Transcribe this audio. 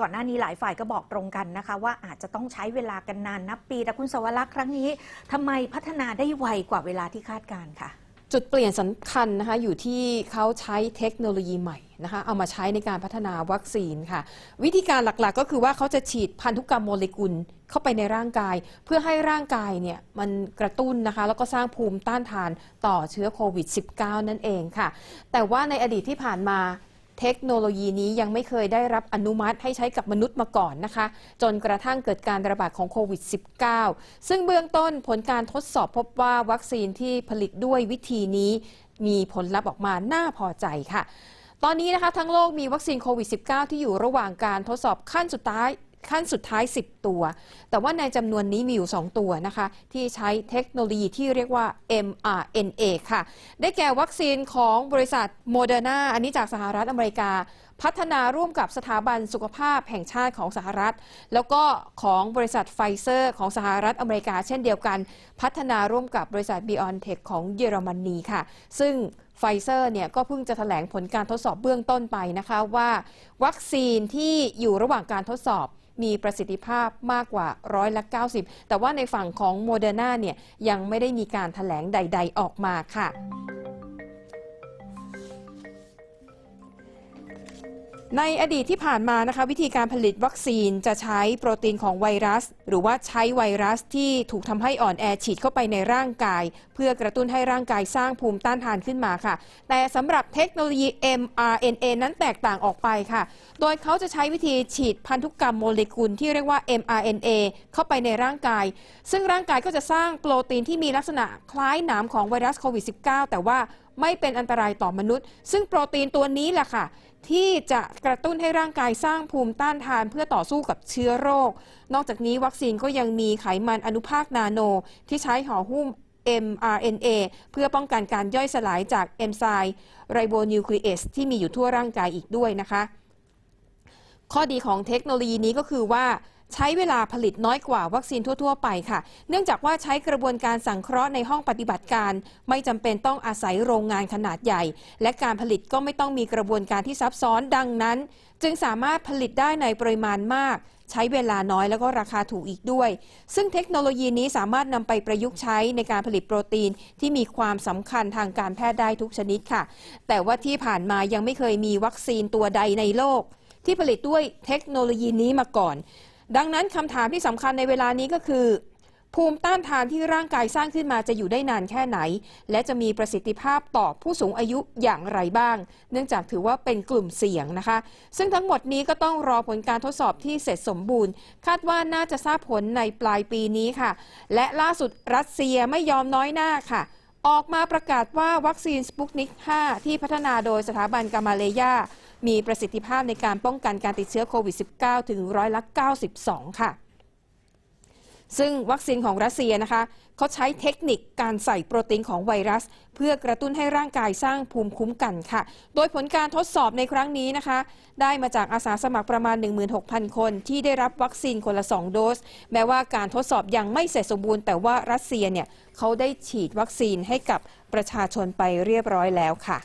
ก่อนหน้านี้หลายฝ่ายก็บอกตรงกันนะคะ ว่าอาจจะต้องใช้เวลากันนานนับปี แต่คุณสวรักษ์ครั้งนี้ทำไมพัฒนาได้ไวกว่าเวลาที่คาดการ์ค่ะ จุดเปลี่ยนสำคัญนะคะอยู่ที่เขาใช้เทคโนโลยีใหม่นะคะเอามาใช้ในการพัฒนาวัคซีนค่ะ วิธีการหลักๆ ก็คือว่าเขาจะฉีดพันธุกรรมโมเลกุลเข้าไปในร่างกาย เพื่อให้ร่างกายเนี่ยมันกระตุ้นนะคะ แล้วก็สร้างภูมิต้านทานต่อเชื้อโควิด -19 นั่นเองค่ะ แต่ว่าในอดีตที่ผ่านมา เทคโนโลยีนี้ยังไม่เคยได้รับอนุมัติให้ใช้กับมนุษย์มาก่อนนะคะ จนกระทั่งเกิดการระบาดของโควิด -19 ซึ่งเบื้องต้นผลการทดสอบพบว่าวัคซีนที่ผลิตด้วยวิธีนี้ มีผลลัพธ์ออกมาน่าพอใจค่ะ ตอนนี้นะคะทั้งโลกมีวัคซีนโควิด -19 ที่อยู่ระหว่างการทดสอบขั้นสุดท้าย ขั้นสุดท้าย 10 ตัว แต่ว่าในจำนวนนี้มีอยู่ 2 ตัวนะคะ ที่ใช้เทคโนโลยีที่เรียกว่า mRNA ค่ะ ได้แก่วัคซีนของบริษัทโมเดอร์นาอันนี้จากสหรัฐอเมริกา พัฒนาร่วมกับสถาบันสุขภาพแห่งชาติของสหรัฐ แล้วก็ของบริษัทไฟเซอร์ของสหรัฐอเมริกา เช่นเดียวกัน พัฒนาร่วมกับบริษัท b ิออนเทคของเยอรมนีค่ะ ซึ่งไฟเซอร์เนี่ยก็เพิ่งจะแถลงผลการทดสอบเบื้องต้นไปนะคะว่า วัคซีนที่อยู่ระหว่างการทดสอบมีประสิทธิภาพมากกว่าร้อยละ90 แต่ว่าในฝั่งของโมเดอร์นาเนี่ยยังไม่ได้มีการถแถลงใด ๆ ออกมาค่ะ ในอดีตที่ผ่านมานะคะวิธีการผลิตวัคซีนจะใช้โปรตีนของไวรัส หรือว่าใช้ไวรัสที่ถูกทำให้อ่อนแอฉีดเข้าไปในร่างกาย เพื่อกระตุ้นให้ร่างกายสร้างภูมิต้านทานขึ้นมาค่ะ แต่สำหรับเทคโนโลยี mRNA นั้นแตกต่างออกไปค่ะ โดยเขาจะใช้วิธีฉีดพันธุกรรมโมเลกุลที่เรียกว่า mRNA เข้าไปในร่างกาย ซึ่งร่างกายก็จะสร้างโปรตีนที่มีลักษณะคล้ายหนามของไวรัสโควิด -19 แต่ว่าไม่เป็นอันตรายต่อมนุษย์ ซึ่งโปรตีนตัวนี้แหละค่ะ ที่จะกระตุ้นให้ร่างกายสร้างภูมิต้านทานเพื่อต่อสู้กับเชื้อโรค นอกจากนี้วัคซีนก็ยังมีไขมันอนุภาคนาโน ที่ใช้ห่อหุ้ม mRNA เพื่อป้องกันการย่อยสลายจากเอนไซม์ไรโบนิวคลีเอสที่มีอยู่ทั่วร่างกายอีกด้วยนะคะ ข้อดีของเทคโนโลยีนี้ก็คือว่า ใช้เวลาผลิตน้อยกว่าวัคซีนทั่ว ๆ ไปค่ะ เนื่องจากว่าใช้กระบวนการสังเคราะห์ในห้องปฏิบัติการ ไม่จำเป็นต้องอาศัยโรงงานขนาดใหญ่ และการผลิตก็ไม่ต้องมีกระบวนการที่ซับซ้อนดังนั้น จึงสามารถผลิตได้ในปริมาณมาก ใช้เวลาน้อยแล้วก็ราคาถูกอีกด้วย ซึ่งเทคโนโลยีนี้สามารถนำไปประยุกต์ใช้ในการผลิตโปรตีนที่มีความสำคัญทางการแพทย์ได้ทุกชนิดค่ะ แต่ว่าที่ผ่านมายังไม่เคยมีวัคซีนตัวใดในโลก ที่ผลิตด้วยเทคโนโลยีนี้มาก่อน ดังนั้นคำถามที่สำคัญในเวลานี้ก็คือ ภูมิต้านทานที่ร่างกายสร้างขึ้นมาจะอยู่ได้นานแค่ไหน และจะมีประสิทธิภาพต่อผู้สูงอายุอย่างไรบ้าง เนื่องจากถือว่าเป็นกลุ่มเสี่ยงนะคะ ซึ่งทั้งหมดนี้ก็ต้องรอผลการทดสอบที่เสร็จสมบูรณ์ คาดว่าน่าจะทราบผลในปลายปีนี้ค่ะ และล่าสุดรัสเซียไม่ยอมน้อยหน้าค่ะ ออกมาประกาศว่าวัคซีนสปุกนิก 5 ที่พัฒนาโดยสถาบันกามาเลยามีประสิทธิภาพในการป้องกันการติดเชื้อโควิด -19 ถึงร้อยละ 92 ค่ะ ซึ่งวัคซีนของรัสเซียนะคะเขาใช้เทคนิคการใส่โปรตีนของไวรัส เพื่อกระตุ้นให้ร่างกายสร้างภูมิคุ้มกันค่ะ โดยผลการทดสอบในครั้งนี้นะคะ ได้มาจากอาสาสมัครประมาณ 16,000 คน ที่ได้รับวัคซีนคนละ 2 โดส แม้ว่าการทดสอบยังไม่เสร็จสมบูรณ์แต่ว่ารัสเซียเนี่ยเขาได้ฉีดวัคซีนให้กับประชาชนไปเรียบร้อยแล้วค่ะ